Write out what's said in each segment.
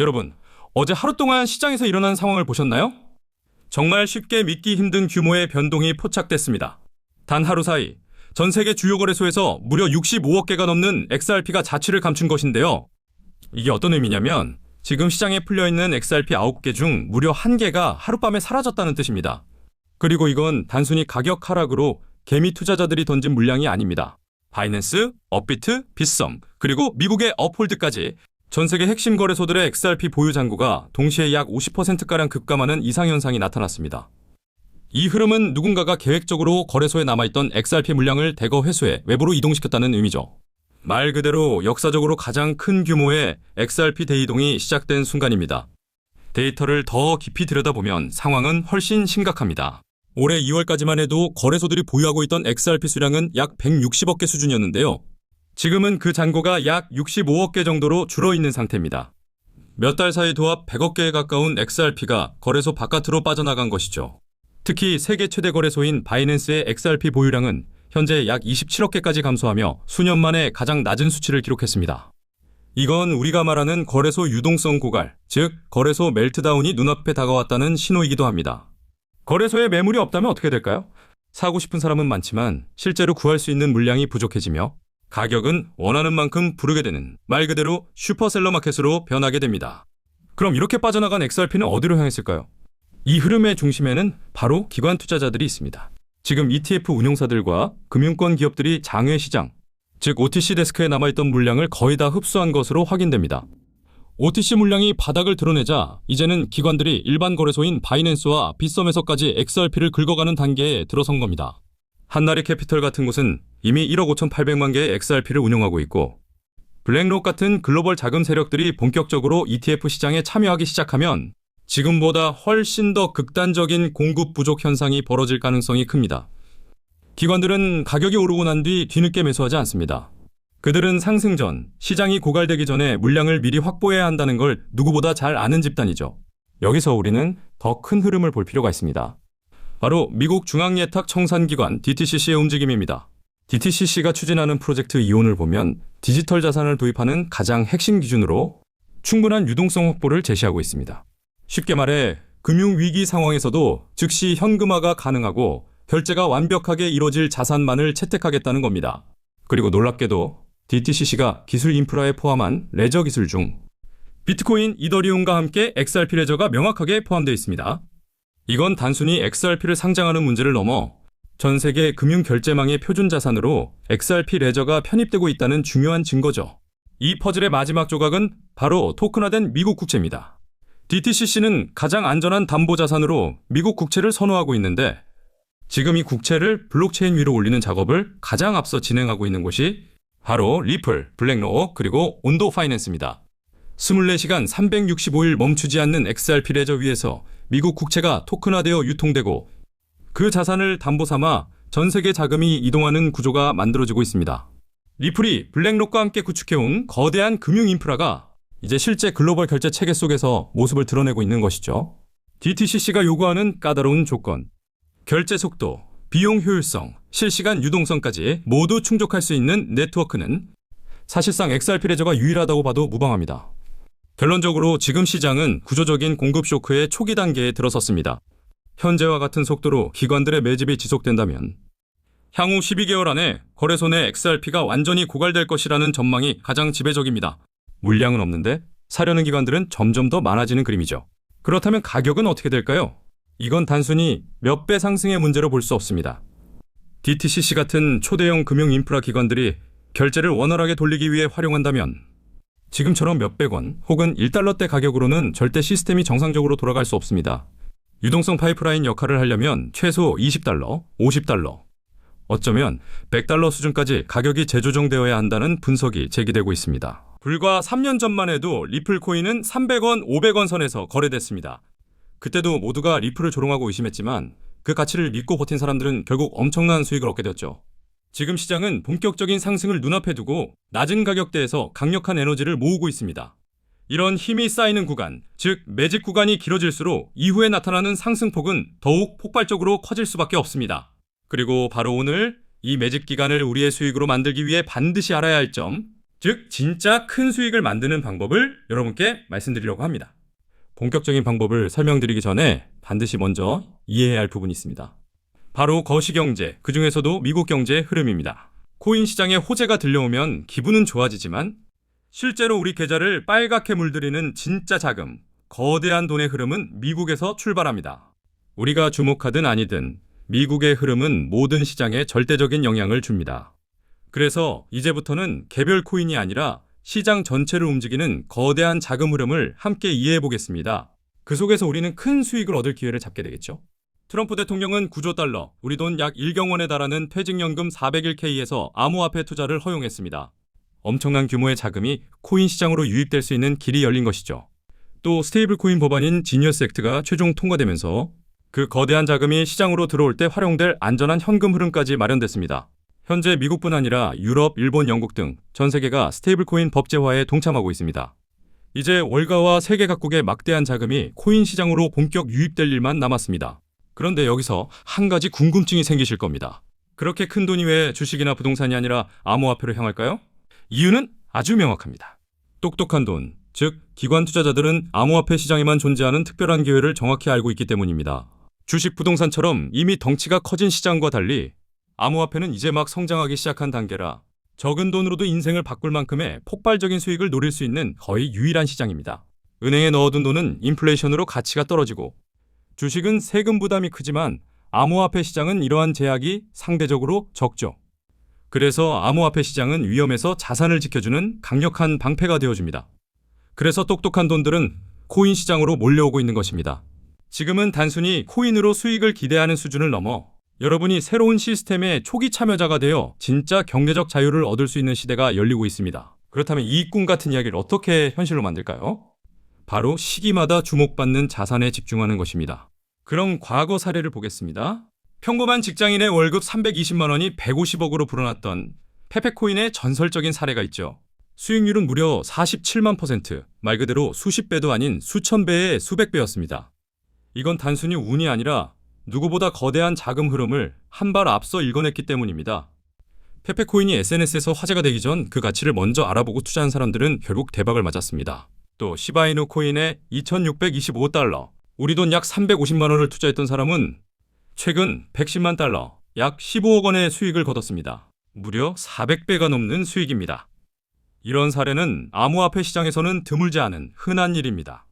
여러분, 어제 하루 동안 시장에서 일어난 상황을 보셨나요? 정말 쉽게 믿기 힘든 규모의 변동이 포착됐습니다. 단 하루 사이 전 세계 주요 거래소에서 무려 65억 개가 넘는 XRP가 자취를 감춘 것인데요. 이게 어떤 의미냐면 지금 시장에 풀려 있는 XRP 9개 중 무려 1개가 하룻밤에 사라졌다는 뜻입니다. 그리고 이건 단순히 가격 하락으로 개미 투자자들이 던진 물량이 아닙니다. 바이낸스, 업비트, 빗썸, 그리고 미국의 업홀드까지 전 세계 핵심 거래소들의 XRP 보유 잔고가 동시에 약 50%가량 급감하는 이상현상이 나타났습니다. 이 흐름은 누군가가 계획적으로 거래소에 남아있던 XRP 물량을 대거 회수해 외부로 이동시켰다는 의미죠. 말 그대로 역사적으로 가장 큰 규모의 XRP 대이동이 시작된 순간입니다. 데이터를 더 깊이 들여다보면 상황은 훨씬 심각합니다. 올해 2월까지만 해도 거래소들이 보유하고 있던 XRP 수량은 약 160억 개 수준이었는데요. 지금은 그 잔고가 약 65억 개 정도로 줄어 있는 상태입니다. 몇 달 사이 도합 100억 개에 가까운 XRP가 거래소 바깥으로 빠져나간 것이죠. 특히 세계 최대 거래소인 바이낸스의 XRP 보유량은 현재 약 27억 개까지 감소하며 수년 만에 가장 낮은 수치를 기록했습니다. 이건 우리가 말하는 거래소 유동성 고갈, 즉 거래소 멜트다운이 눈앞에 다가왔다는 신호이기도 합니다. 거래소에 매물이 없다면 어떻게 될까요? 사고 싶은 사람은 많지만 실제로 구할 수 있는 물량이 부족해지며 가격은 원하는 만큼 부르게 되는 말 그대로 슈퍼셀러 마켓으로 변하게 됩니다. 그럼 이렇게 빠져나간 XRP는 어디로 향했을까요? 이 흐름의 중심에는 바로 기관 투자자들이 있습니다. 지금 ETF 운용사들과 금융권 기업들이 장외 시장, 즉 OTC 데스크에 남아있던 물량을 거의 다 흡수한 것으로 확인됩니다. OTC 물량이 바닥을 드러내자 이제는 기관들이 일반 거래소인 바이낸스와 빗썸에서까지 XRP를 긁어가는 단계에 들어선 겁니다. 한나리 캐피털 같은 곳은 이미 1억 5,800만 개의 XRP를 운영하고 있고 블랙록 같은 글로벌 자금 세력들이 본격적으로 ETF 시장에 참여하기 시작하면 지금보다 훨씬 더 극단적인 공급 부족 현상이 벌어질 가능성이 큽니다. 기관들은 가격이 오르고 난 뒤 뒤늦게 매수하지 않습니다. 그들은 상승 전, 시장이 고갈되기 전에 물량을 미리 확보해야 한다는 걸 누구보다 잘 아는 집단이죠. 여기서 우리는 더 큰 흐름을 볼 필요가 있습니다. 바로 미국 중앙예탁 청산기관 DTCC의 움직임입니다. DTCC가 추진하는 프로젝트 이온을 보면 디지털 자산을 도입하는 가장 핵심 기준으로 충분한 유동성 확보를 제시하고 있습니다. 쉽게 말해 금융위기 상황에서도 즉시 현금화가 가능하고 결제가 완벽하게 이루어질 자산만을 채택하겠다는 겁니다. 그리고 놀랍게도 DTCC가 기술 인프라에 포함한 레저 기술 중 비트코인, 이더리움과 함께 XRP 레저가 명확하게 포함되어 있습니다. 이건 단순히 XRP를 상장하는 문제를 넘어 전 세계 금융 결제망의 표준 자산으로 XRP 레저가 편입되고 있다는 중요한 증거죠. 이 퍼즐의 마지막 조각은 바로 토큰화된 미국 국채입니다. DTCC는 가장 안전한 담보 자산으로 미국 국채를 선호하고 있는데 지금 이 국채를 블록체인 위로 올리는 작업을 가장 앞서 진행하고 있는 곳이 바로 리플, 블랙록, 그리고 온도 파이낸스입니다. 24시간 365일 멈추지 않는 XRP 레저 위에서 미국 국채가 토큰화되어 유통되고 그 자산을 담보 삼아 전 세계 자금이 이동하는 구조가 만들어지고 있습니다. 리플이 블랙록과 함께 구축해온 거대한 금융 인프라가 이제 실제 글로벌 결제 체계 속에서 모습을 드러내고 있는 것이죠. DTCC가 요구하는 까다로운 조건, 결제 속도, 비용 효율성, 실시간 유동성까지 모두 충족할 수 있는 네트워크는 사실상 XRP 레저가 유일하다고 봐도 무방합니다. 결론적으로 지금 시장은 구조적인 공급 쇼크의 초기 단계에 들어섰습니다. 현재와 같은 속도로 기관들의 매집이 지속된다면 향후 12개월 안에 거래소 내 XRP가 완전히 고갈될 것이라는 전망이 가장 지배적입니다. 물량은 없는데 사려는 기관들은 점점 더 많아지는 그림이죠. 그렇다면 가격은 어떻게 될까요? 이건 단순히 몇 배 상승의 문제로 볼 수 없습니다. DTCC 같은 초대형 금융 인프라 기관들이 결제를 원활하게 돌리기 위해 활용한다면 지금처럼 몇백 원 혹은 1달러대 가격으로는 절대 시스템이 정상적으로 돌아갈 수 없습니다. 유동성 파이프라인 역할을 하려면 최소 20달러, 50달러, 어쩌면 100달러 수준까지 가격이 재조정되어야 한다는 분석이 제기되고 있습니다. 불과 3년 전만 해도 리플 코인은 300원, 500원 선에서 거래됐습니다. 그때도 모두가 리플을 조롱하고 의심했지만 그 가치를 믿고 버틴 사람들은 결국 엄청난 수익을 얻게 되었죠. 지금 시장은 본격적인 상승을 눈앞에 두고 낮은 가격대에서 강력한 에너지를 모으고 있습니다. 이런 힘이 쌓이는 구간, 즉 매직 구간이 길어질수록 이후에 나타나는 상승폭은 더욱 폭발적으로 커질 수밖에 없습니다. 그리고 바로 오늘 이 매직 기간을 우리의 수익으로 만들기 위해 반드시 알아야 할 점, 즉 진짜 큰 수익을 만드는 방법을 여러분께 말씀드리려고 합니다. 본격적인 방법을 설명드리기 전에 반드시 먼저 이해해야 할 부분이 있습니다. 바로 거시경제, 그 중에서도 미국 경제의 흐름입니다. 코인 시장에 호재가 들려오면 기분은 좋아지지만 실제로 우리 계좌를 빨갛게 물들이는 진짜 자금, 거대한 돈의 흐름은 미국에서 출발합니다. 우리가 주목하든 아니든 미국의 흐름은 모든 시장에 절대적인 영향을 줍니다. 그래서 이제부터는 개별 코인이 아니라 시장 전체를 움직이는 거대한 자금 흐름을 함께 이해해 보겠습니다. 그 속에서 우리는 큰 수익을 얻을 기회를 잡게 되겠죠. 트럼프 대통령은 9조 달러, 우리 돈 약 1경 원에 달하는 퇴직연금 401k에서 암호화폐 투자를 허용했습니다. 엄청난 규모의 자금이 코인 시장으로 유입될 수 있는 길이 열린 것이죠. 또 스테이블 코인 법안인 지니어스 액트가 최종 통과되면서 그 거대한 자금이 시장으로 들어올 때 활용될 안전한 현금 흐름까지 마련됐습니다. 현재 미국뿐 아니라 유럽, 일본, 영국 등 전 세계가 스테이블 코인 법제화에 동참하고 있습니다. 이제 월가와 세계 각국의 막대한 자금이 코인 시장으로 본격 유입될 일만 남았습니다. 그런데 여기서 한 가지 궁금증이 생기실 겁니다. 그렇게 큰 돈이 왜 주식이나 부동산이 아니라 암호화폐로 향할까요? 이유는 아주 명확합니다. 똑똑한 돈, 즉 기관 투자자들은 암호화폐 시장에만 존재하는 특별한 기회를 정확히 알고 있기 때문입니다. 주식 부동산처럼 이미 덩치가 커진 시장과 달리 암호화폐는 이제 막 성장하기 시작한 단계라 적은 돈으로도 인생을 바꿀 만큼의 폭발적인 수익을 노릴 수 있는 거의 유일한 시장입니다. 은행에 넣어둔 돈은 인플레이션으로 가치가 떨어지고 주식은 세금 부담이 크지만 암호화폐 시장은 이러한 제약이 상대적으로 적죠. 그래서 암호화폐 시장은 위험에서 자산을 지켜주는 강력한 방패가 되어줍니다. 그래서 똑똑한 돈들은 코인 시장으로 몰려오고 있는 것입니다. 지금은 단순히 코인으로 수익을 기대하는 수준을 넘어 여러분이 새로운 시스템의 초기 참여자가 되어 진짜 경제적 자유를 얻을 수 있는 시대가 열리고 있습니다. 그렇다면 이 꿈 같은 이야기를 어떻게 현실로 만들까요? 바로 시기마다 주목받는 자산에 집중하는 것입니다. 그럼 과거 사례를 보겠습니다. 평범한 직장인의 월급 320만 원이 150억으로 불어났던 페페코인의 전설적인 사례가 있죠. 수익률은 무려 47만 퍼센트, 말 그대로 수십 배도 아닌 수천 배의 수백 배였습니다. 이건 단순히 운이 아니라 누구보다 거대한 자금 흐름을 한 발 앞서 읽어냈기 때문입니다. 페페코인이 SNS에서 화제가 되기 전 그 가치를 먼저 알아보고 투자한 사람들은 결국 대박을 맞았습니다. 또 시바이누 코인에 2625달러, 우리 돈 약 350만 원을 투자했던 사람은 최근 110만 달러, 약 15억 원의 수익을 거뒀습니다. 무려 400배가 넘는 수익입니다. 이런 사례는 암호화폐 시장에서는 드물지 않은 흔한 일입니다.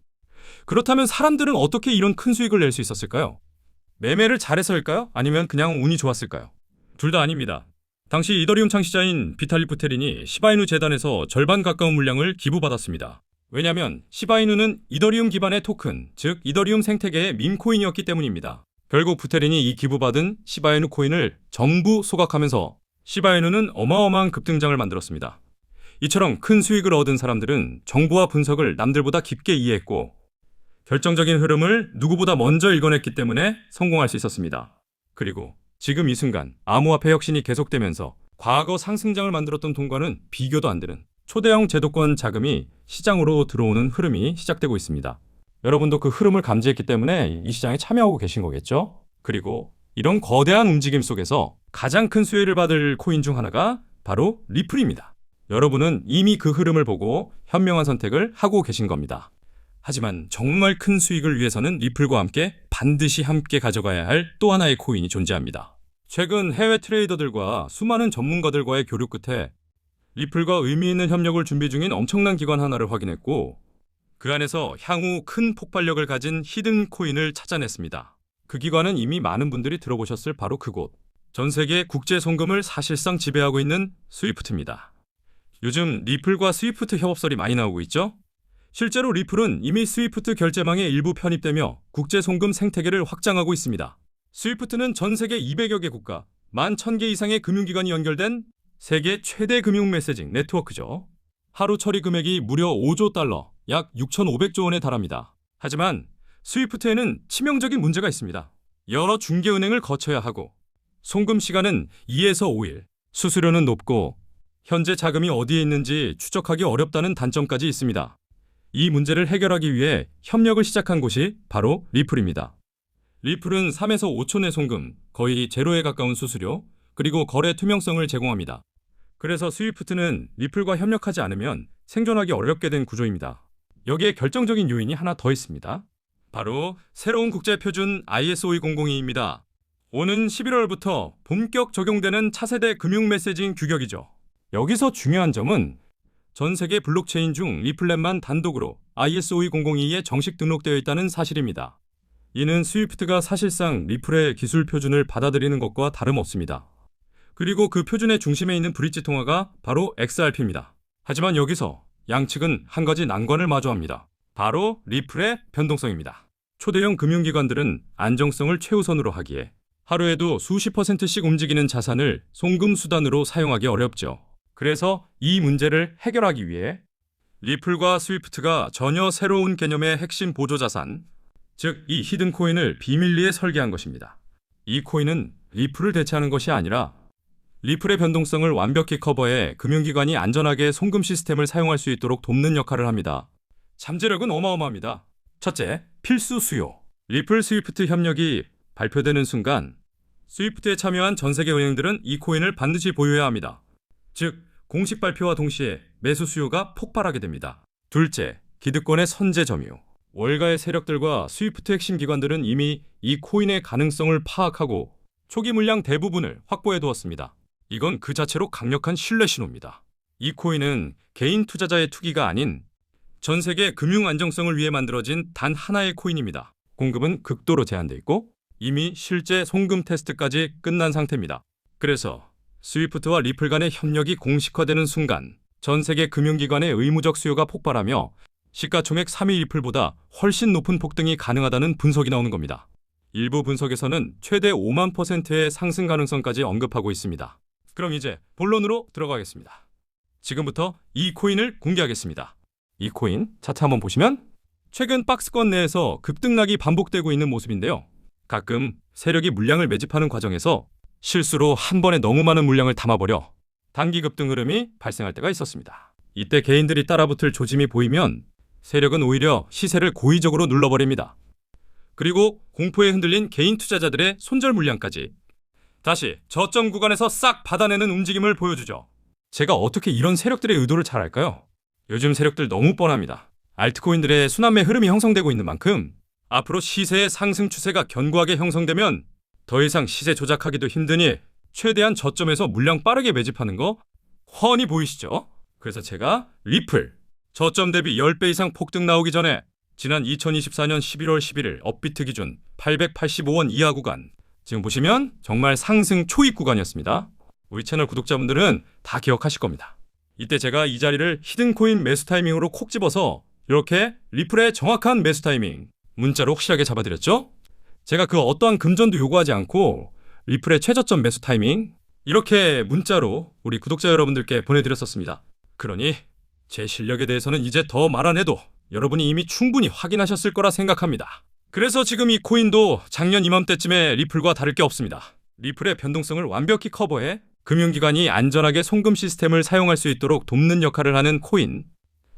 그렇다면 사람들은 어떻게 이런 큰 수익을 낼 수 있었을까요? 매매를 잘해서일까요? 아니면 그냥 운이 좋았을까요? 둘 다 아닙니다. 당시 이더리움 창시자인 비탈리 부테린이 시바이누 재단에서 절반 가까운 물량을 기부받았습니다. 왜냐하면 시바이누는 이더리움 기반의 토큰, 즉 이더리움 생태계의 밈코인이었기 때문입니다. 결국 부테린이 이 기부받은 시바이누 코인을 전부 소각하면서 시바이누는 어마어마한 급등장을 만들었습니다. 이처럼 큰 수익을 얻은 사람들은 정보와 분석을 남들보다 깊게 이해했고 결정적인 흐름을 누구보다 먼저 읽어냈기 때문에 성공할 수 있었습니다. 그리고 지금 이 순간 암호화폐 혁신이 계속되면서 과거 상승장을 만들었던 돈과는 비교도 안 되는 초대형 제도권 자금이 시장으로 들어오는 흐름이 시작되고 있습니다. 여러분도 그 흐름을 감지했기 때문에 이 시장에 참여하고 계신 거겠죠? 그리고 이런 거대한 움직임 속에서 가장 큰 수혜를 받을 코인 중 하나가 바로 리플입니다. 여러분은 이미 그 흐름을 보고 현명한 선택을 하고 계신 겁니다. 하지만 정말 큰 수익을 위해서는 리플과 함께 반드시 함께 가져가야 할 또 하나의 코인이 존재합니다. 최근 해외 트레이더들과 수많은 전문가들과의 교류 끝에 리플과 의미 있는 협력을 준비 중인 엄청난 기관 하나를 확인했고 그 안에서 향후 큰 폭발력을 가진 히든 코인을 찾아냈습니다. 그 기관은 이미 많은 분들이 들어보셨을 바로 그곳. 전 세계 국제 송금을 사실상 지배하고 있는 스위프트입니다. 요즘 리플과 스위프트 협업설이 많이 나오고 있죠? 실제로 리플은 이미 스위프트 결제망에 일부 편입되며 국제 송금 생태계를 확장하고 있습니다. 스위프트는 전 세계 200여 개 국가, 1만 1000개 이상의 금융기관이 연결된 세계 최대 금융 메시징 네트워크죠. 하루 처리 금액이 무려 5조 달러, 약 6,500조 원에 달합니다. 하지만 스위프트에는 치명적인 문제가 있습니다. 여러 중개은행을 거쳐야 하고 송금 시간은 2에서 5일, 수수료는 높고 현재 자금이 어디에 있는지 추적하기 어렵다는 단점까지 있습니다. 이 문제를 해결하기 위해 협력을 시작한 곳이 바로 리플입니다. 리플은 3에서 5초 내 송금, 거의 제로에 가까운 수수료, 그리고 거래 투명성을 제공합니다. 그래서 스위프트는 리플과 협력하지 않으면 생존하기 어렵게 된 구조입니다. 여기에 결정적인 요인이 하나 더 있습니다. 바로 새로운 국제 표준 ISO 2002입니다. 오는 11월부터 본격 적용되는 차세대 금융 메시징 규격이죠. 여기서 중요한 점은 전 세계 블록체인 중 리플렛만 단독으로 ISO 2002에 정식 등록되어 있다는 사실입니다. 이는 스위프트가 사실상 리플의 기술 표준을 받아들이는 것과 다름없습니다. 그리고 그 표준의 중심에 있는 브릿지 통화가 바로 XRP입니다. 하지만 여기서 양측은 한 가지 난관을 마주합니다. 바로 리플의 변동성입니다. 초대형 금융기관들은 안정성을 최우선으로 하기에 하루에도 수십 퍼센트씩 움직이는 자산을 송금 수단으로 사용하기 어렵죠. 그래서 이 문제를 해결하기 위해 리플과 스위프트가 전혀 새로운 개념의 핵심 보조 자산, 즉 이 히든 코인을 비밀리에 설계한 것입니다. 이 코인은 리플을 대체하는 것이 아니라 리플의 변동성을 완벽히 커버해 금융기관이 안전하게 송금 시스템을 사용할 수 있도록 돕는 역할을 합니다. 잠재력은 어마어마합니다. 첫째, 필수 수요. 리플 스위프트 협력이 발표되는 순간 스위프트에 참여한 전 세계 은행들은 이 코인을 반드시 보유해야 합니다. 즉, 공식 발표와 동시에 매수 수요가 폭발하게 됩니다. 둘째, 기득권의 선제 점유. 월가의 세력들과 스위프트 핵심 기관들은 이미 이 코인의 가능성을 파악하고 초기 물량 대부분을 확보해 두었습니다. 이건 그 자체로 강력한 신뢰 신호입니다. 이 코인은 개인 투자자의 투기가 아닌 전 세계 금융 안정성을 위해 만들어진 단 하나의 코인입니다. 공급은 극도로 제한돼 있고 이미 실제 송금 테스트까지 끝난 상태입니다. 그래서 스위프트와 리플 간의 협력이 공식화되는 순간 전 세계 금융기관의 의무적 수요가 폭발하며 시가총액 3위 리플보다 훨씬 높은 폭등이 가능하다는 분석이 나오는 겁니다. 일부 분석에서는 최대 5만 퍼센트의 상승 가능성까지 언급하고 있습니다. 그럼 이제 본론으로 들어가겠습니다. 지금부터 이 코인을 공개하겠습니다. 이 코인 차트 한번 보시면 최근 박스권 내에서 급등락이 반복되고 있는 모습인데요. 가끔 세력이 물량을 매집하는 과정에서 실수로 한 번에 너무 많은 물량을 담아버려 단기 급등 흐름이 발생할 때가 있었습니다. 이때 개인들이 따라붙을 조짐이 보이면 세력은 오히려 시세를 고의적으로 눌러버립니다. 그리고 공포에 흔들린 개인 투자자들의 손절 물량까지 다시 저점 구간에서 싹 받아내는 움직임을 보여주죠. 제가 어떻게 이런 세력들의 의도를 잘 알까요? 요즘 세력들 너무 뻔합니다. 알트코인들의 순환매 흐름이 형성되고 있는 만큼 앞으로 시세의 상승 추세가 견고하게 형성되면 더 이상 시세 조작하기도 힘드니 최대한 저점에서 물량 빠르게 매집하는 거 훤히 보이시죠? 그래서 제가 리플 저점 대비 10배 이상 폭등 나오기 전에 지난 2024년 11월 11일 업비트 기준 885원 이하 구간 지금 보시면 정말 상승 초입 구간이었습니다. 우리 채널 구독자분들은 다 기억하실 겁니다. 이때 제가 이 자리를 히든코인 매수 타이밍으로 콕 집어서 이렇게 리플의 정확한 매수 타이밍 문자로 확실하게 잡아드렸죠? 제가 그 어떠한 금전도 요구하지 않고 리플의 최저점 매수 타이밍 이렇게 문자로 우리 구독자 여러분들께 보내드렸었습니다. 그러니 제 실력에 대해서는 이제 더 말 안 해도 여러분이 이미 충분히 확인하셨을 거라 생각합니다. 그래서 지금 이 코인도 작년 이맘때쯤에 리플과 다를 게 없습니다. 리플의 변동성을 완벽히 커버해 금융기관이 안전하게 송금 시스템을 사용할 수 있도록 돕는 역할을 하는 코인.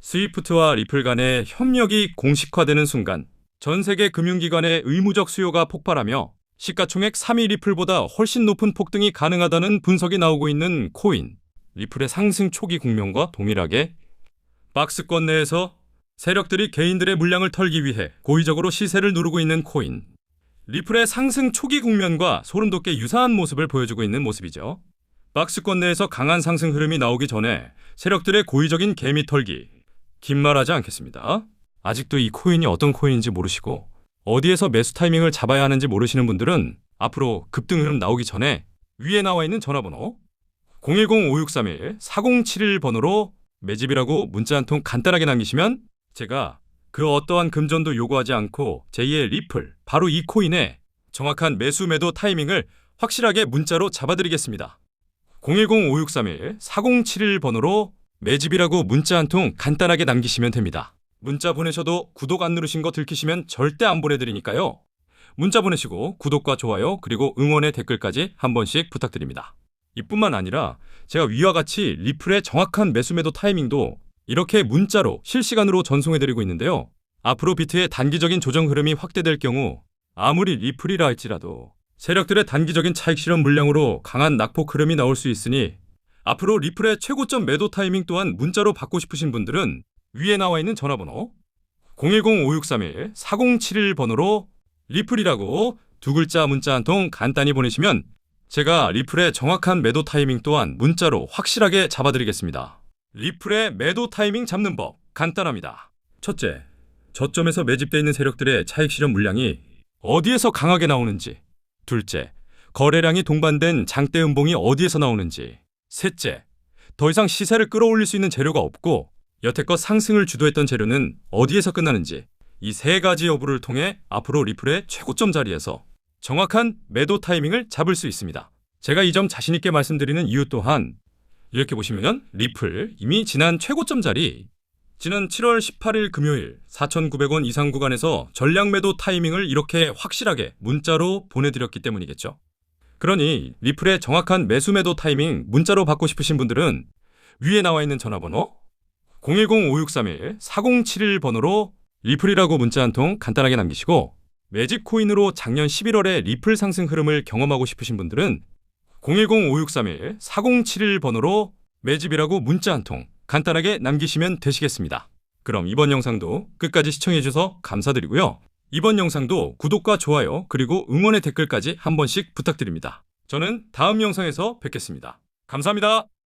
스위프트와 리플 간의 협력이 공식화되는 순간 전 세계 금융기관의 의무적 수요가 폭발하며 시가총액 3위 리플보다 훨씬 높은 폭등이 가능하다는 분석이 나오고 있는 코인. 리플의 상승 초기 국면과 동일하게 박스권 내에서 세력들이 개인들의 물량을 털기 위해 고의적으로 시세를 누르고 있는 코인. 리플의 상승 초기 국면과 소름 돋게 유사한 모습을 보여주고 있는 모습이죠. 박스권 내에서 강한 상승 흐름이 나오기 전에 세력들의 고의적인 개미 털기. 긴 말하지 않겠습니다. 아직도 이 코인이 어떤 코인인지 모르시고 어디에서 매수 타이밍을 잡아야 하는지 모르시는 분들은 앞으로 급등 흐름 나오기 전에 위에 나와 있는 전화번호 010-5631-4071 번호로 매집이라고 문자 한 통 간단하게 남기시면 제가 그 어떠한 금전도 요구하지 않고 제2의 리플, 바로 이 코인의 정확한 매수 매도 타이밍을 확실하게 문자로 잡아드리겠습니다. 010-5631-4071 번호로 매집이라고 문자 한 통 간단하게 남기시면 됩니다. 문자 보내셔도 구독 안 누르신 거 들키시면 절대 안 보내드리니까요. 문자 보내시고 구독과 좋아요 그리고 응원의 댓글까지 한 번씩 부탁드립니다. 이뿐만 아니라 제가 위와 같이 리플의 정확한 매수 매도 타이밍도 이렇게 문자로 실시간으로 전송해드리고 있는데요. 앞으로 비트의 단기적인 조정 흐름이 확대될 경우 아무리 리플이라 할지라도 세력들의 단기적인 차익 실현 물량으로 강한 낙폭 흐름이 나올 수 있으니 앞으로 리플의 최고점 매도 타이밍 또한 문자로 받고 싶으신 분들은 위에 나와 있는 전화번호 010-5631-4071 번호로 리플이라고 두 글자 문자 한 통 간단히 보내시면 제가 리플의 정확한 매도 타이밍 또한 문자로 확실하게 잡아드리겠습니다. 리플의 매도 타이밍 잡는 법 간단합니다. 첫째, 저점에서 매집되어 있는 세력들의 차익 실현 물량이 어디에서 강하게 나오는지. 둘째, 거래량이 동반된 장대 음봉이 어디에서 나오는지. 셋째, 더 이상 시세를 끌어올릴 수 있는 재료가 없고 여태껏 상승을 주도했던 재료는 어디에서 끝나는지. 이 세 가지 여부를 통해 앞으로 리플의 최고점 자리에서 정확한 매도 타이밍을 잡을 수 있습니다. 제가 이 점 자신있게 말씀드리는 이유 또한 이렇게 보시면 리플 이미 지난 최고점 자리 지난 7월 18일 금요일 4,900원 이상 구간에서 전량 매도 타이밍을 이렇게 확실하게 문자로 보내드렸기 때문이겠죠. 그러니 리플의 정확한 매수 매도 타이밍 문자로 받고 싶으신 분들은 위에 나와 있는 전화번호 010-5631-4071 번호로 리플이라고 문자 한 통 간단하게 남기시고 매직 코인으로 작년 11월에 리플 상승 흐름을 경험하고 싶으신 분들은 010-5631-4071 번호로 매집이라고 문자 한 통 간단하게 남기시면 되시겠습니다. 그럼 이번 영상도 끝까지 시청해주셔서 감사드리고요. 이번 영상도 구독과 좋아요 그리고 응원의 댓글까지 한 번씩 부탁드립니다. 저는 다음 영상에서 뵙겠습니다. 감사합니다.